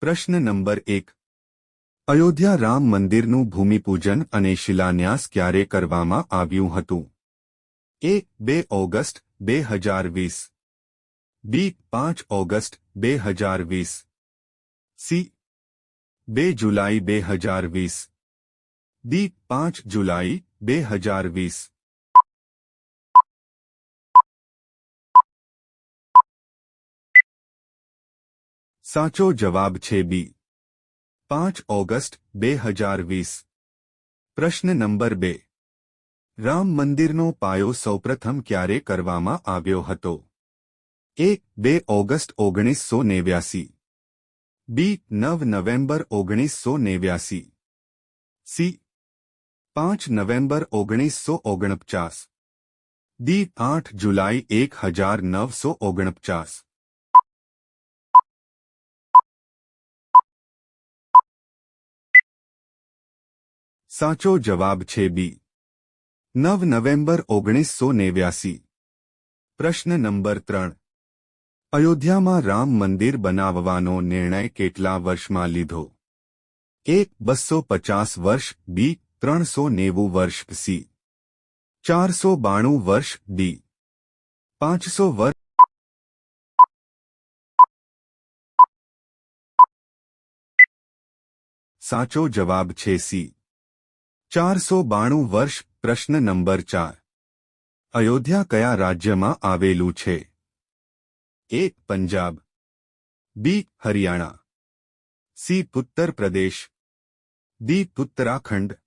પ્રશ્ન નંબર એક. અયોધ્યા રામ મંદિરનું ભૂમિપૂજન અને શિલાન્યાસ ક્યારે કરવામાં આવ્યું હતું? એ, બે ઓગસ્ટ, બે હજાર વીસ. બી, પાંચ ઓગસ્ટ, બે હજાર વીસ. સી, બે જુલાઈ, બે હજાર વીસ. ડી, પાંચ જુલાઈ, બે હજાર વીસ. સાચો જવાબ છે બી પાંચ ઓગસ્ટ બે હજાર વીસ પ્રશ્ન નંબર બે રામ મંદિરનો પાયો સૌપ્રથમ ક્યારે કરવામાં આવ્યો હતો એ બે ઓગસ્ટ ઓગણીસો નેવ્યાસી બી નવ નવેમ્બર ઓગણીસો નેવ્યાસી સી પાંચ નવેમ્બર ઓગણીસો ઓગણપચાસ ડી આઠ જુલાઈ એક હજાર નવસો ઓગણપચાસ સાચો જવાબ છે બી. નવ નવેમ્બર ઓગણીસો નેવ્યાસી. પ્રશ્ન નંબર ત્રણ. અયોધ્યામાં રામ મંદિર બનાવવાનો નિર્ણય કેટલા વર્ષમાં લીધો? એક, બસો પચાસ વર્ષ, બી, ત્રણસો નેવું વર્ષ, સી. ચારસો બાણું વર્ષ, ડી. પાંચસો વર્ષ સાચો જવાબ છે સી. ચારસો બાણું વર્ષ પ્રશ્ન નંબર ચાર. અયોધ્યા કયા રાજ્યમાં આવેલું છે? A. Punjab. B. Haryana. C. Uttar Pradesh. D. Uttarakhand.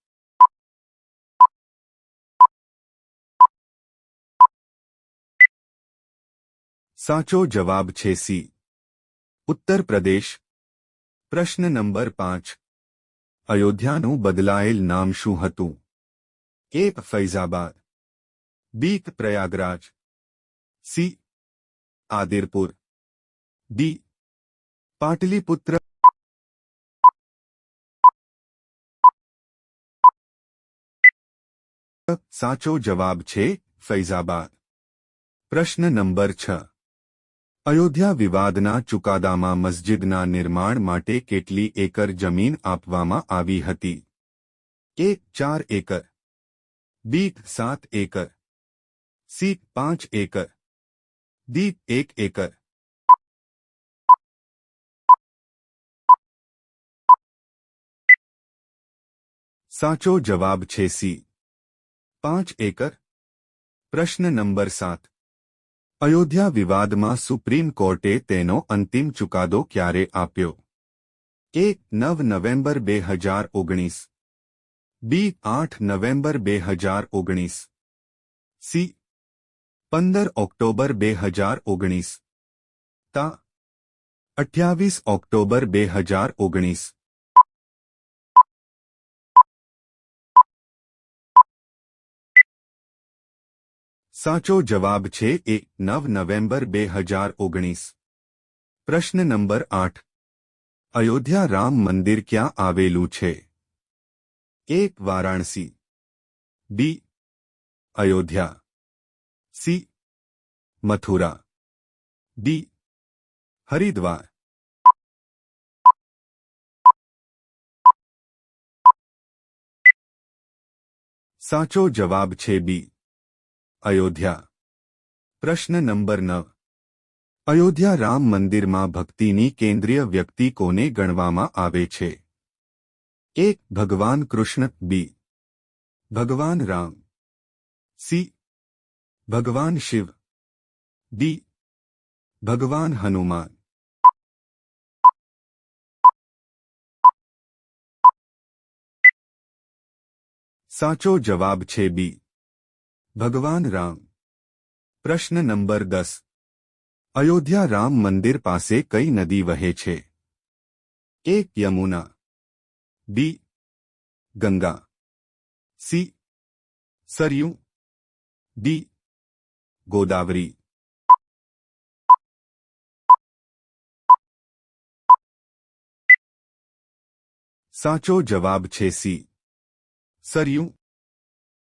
સાચો જવાબ છે સી. ઉત્તર પ્રદેશ. પ્રશ્ન નંબર પાંચ. અયોધ્યાનું બદલાયેલ નામ શું હતું? A Faizabad B Prayagraj, C Adirpur, D Pataliputra. સાચો જવાબ છે ફૈઝાબાદ. પ્રશ્ન નંબર છ. અયોધ્યા વિવાદના ચુકાદામાં મસ્જિદના નિર્માણ માટે કેટલી એકર જમીન આપવામાં આવી હતી? એ ચાર એકર. બી સાત એકર. સી પાંચ એકર. દી એક એકર. સાચો જવાબ છે સી. પાંચ એકર. પ્રશ્ન નંબર સાત. અયોધ્યા વિવાદમાં સુપ્રીમ કોર્ટે તેનો અંતિમ ચુકાદો ક્યારે આપ્યો? એ નવ નવેમ્બર બે હજાર ઓગણીસ. બી આઠ નવેમ્બર બે હજાર ઓગણીસ. સી પંદર ઓક્ટોબર બે હજાર ઓગણીસ. તા અઠ્યાવીસ ઓક્ટોબર બે હજાર ઓગણીસ. સાચો જવાબ છે એ નવ નવેમ્બર બે હજાર ઓગણીસ. પ્રશ્ન નંબર આઠ. અયોધ્યા રામ મંદિર ક્યાં આવેલું છે? એક Varanasi. B. Ayodhya. C. Mathura. D. Haridwar. સાચો જવાબ છે બી. અયોધ્યા. પ્રશ્ન નંબર નવ. અયોધ્યા રામ મંદિરમાં ભક્તિની કેન્દ્રીય વ્યક્તિ કોને ગણવામાં આવે છે? એક ભગવાન કૃષ્ણ. બી. ભગવાન રામ. સી. ભગવાન શિવ. ડી. ભગવાન હનુમાન. સાચો જવાબ છે બી. ભગવાન રામ. પ્રશ્ન નંબર દસ. અયોધ્યા રામ મંદિર પાસે કઈ નદી વહે છે? એક Yamuna. B, Ganga. C, Saryu. D, Godavari. સાચો જવાબ છે સી. સરયુ.